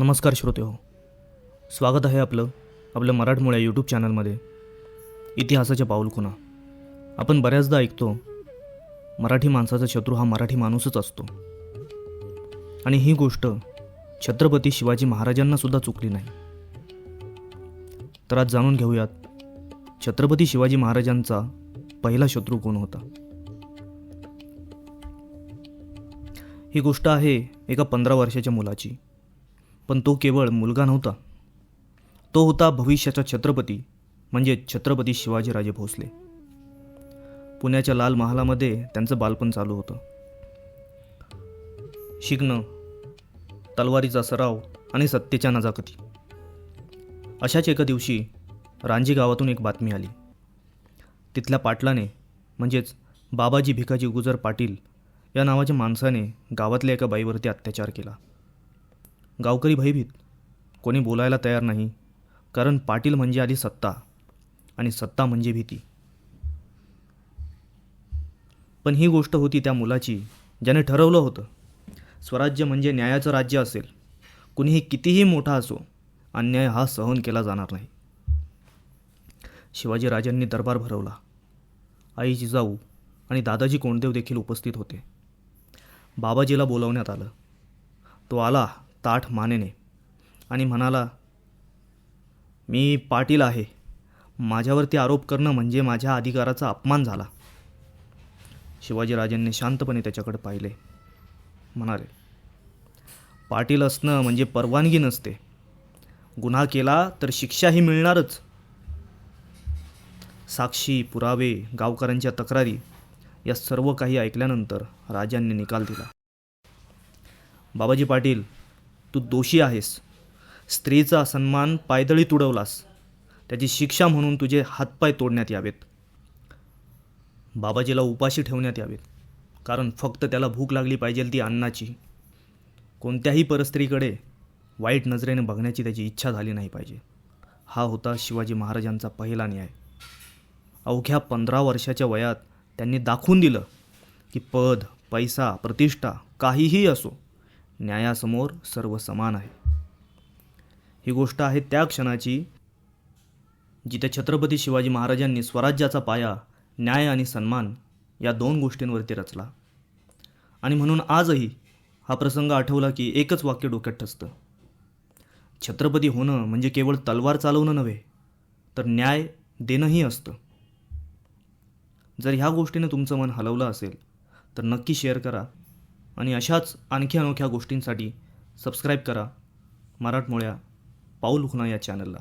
नमस्कार श्रोते हो. स्वागत आहे आपलं आपलं मराठमोळ्या यूट्यूब चॅनलमध्ये इतिहासाच्या पाऊलखुणा. आपण बऱ्याचदा ऐकतो मराठी माणसाचा शत्रू हा मराठी माणूसच असतो. आणि ही गोष्ट छत्रपती शिवाजी महाराजांनासुद्धा चुकली नाही. तर आज जाणून घेऊयात छत्रपती शिवाजी महाराजांचा पहिला शत्रू कोण होता? ही गोष्ट आहे एका पंधरा वर्षाच्या मुलाची. पण तो केवळ मुलगा नव्हता. तो होता भविष्याचा छत्रपती म्हणजे छत्रपती शिवाजीराजे भोसले. पुण्याच्या लाल महालामध्ये त्यांचं बालपण चालू होतं. शिकणं तलवारीचा सराव आणि सत्तेच्या नजाकती. अशाच एका दिवशी रांजी गावातून एक बातमी आली. तिथल्या पाटलाने म्हणजेच बाबाजी भिकाजी गुजर पाटील या नावाच्या माणसाने गावातल्या एका बाईवरती अत्याचार केला. गावकरी भयभीत. कोणी बोलायला तयार नाही. कारण पाटील म्हणजे आधी सत्ता आणि सत्ता म्हणजे भीती. पण ही गोष्ट होती त्या मुलाची ज्याने ठरवलं होतं. स्वराज्य म्हणजे न्यायाचं राज्य असेल. कुणीही कितीही मोठा असो अन्याय हा सहन केला जाणार नाही. शिवाजीराजांनी दरबार भरवला. आई जिजाऊ आणि दादाजी कोंडदेव देखील उपस्थित होते. बाबाजीला बोलावण्यात आलं. तो आला. ताठ मानेने आणि म्हणाला मी पाटील आहे. माझ्यावरती आरोप करणं म्हणजे माझ्या अधिकाराचा अपमान झाला. शिवाजीराजांनी शांतपणे त्याच्याकडे पाहिले. म्हणाले पाटील असणं म्हणजे परवानगी नसते. गुन्हा केला तर शिक्षाही मिळणारच. साक्षी पुरावे गावकऱ्यांच्या तक्रारी या सर्व काही ऐकल्यानंतर राजांनी निकाल दिला. बाबाजी पाटील तू दोषी आहेस. स्त्रीचा सन्मान पायदळी तुडवलास. त्याची शिक्षा म्हणून तुझे हातपाय तोडण्यात यावेत. बाबाजीला उपाशी ठेवण्यात यावेत. कारण फक्त त्याला भूक लागली पाहिजे ती अन्नाची. कोणत्याही परस्त्रीकडे वाईट नजरेने बघण्याची त्याची इच्छा झाली नाही पाहिजे. हा होता शिवाजी महाराजांचा पहिला न्याय. अवघ्या पंधरा वर्षाच्या वयात त्यांनी दाखवून दिलं की पद पैसा प्रतिष्ठा काहीही असो न्यायासमोर सर्व समान आहे. ही गोष्ट आहे त्या क्षणाची जिथे छत्रपती शिवाजी महाराजांनी स्वराज्याचा पाया न्याय आणि सन्मान या दोन गोष्टींवरती रचला. आणि म्हणून आजही हा प्रसंग आठवला की एकच वाक्य डोक्यात ठसतं. छत्रपती होणं म्हणजे केवळ तलवार चालवणं नव्हे तर न्याय देणंही असतं. जर ह्या गोष्टीने तुमचं मन हलवलं असेल तर नक्की शेअर करा. आणि अशाच आणखी अनोख्या गोष्टींसाठी सबस्क्राईब करा. मराठमोळ्या पाऊल खुणा या चॅनलला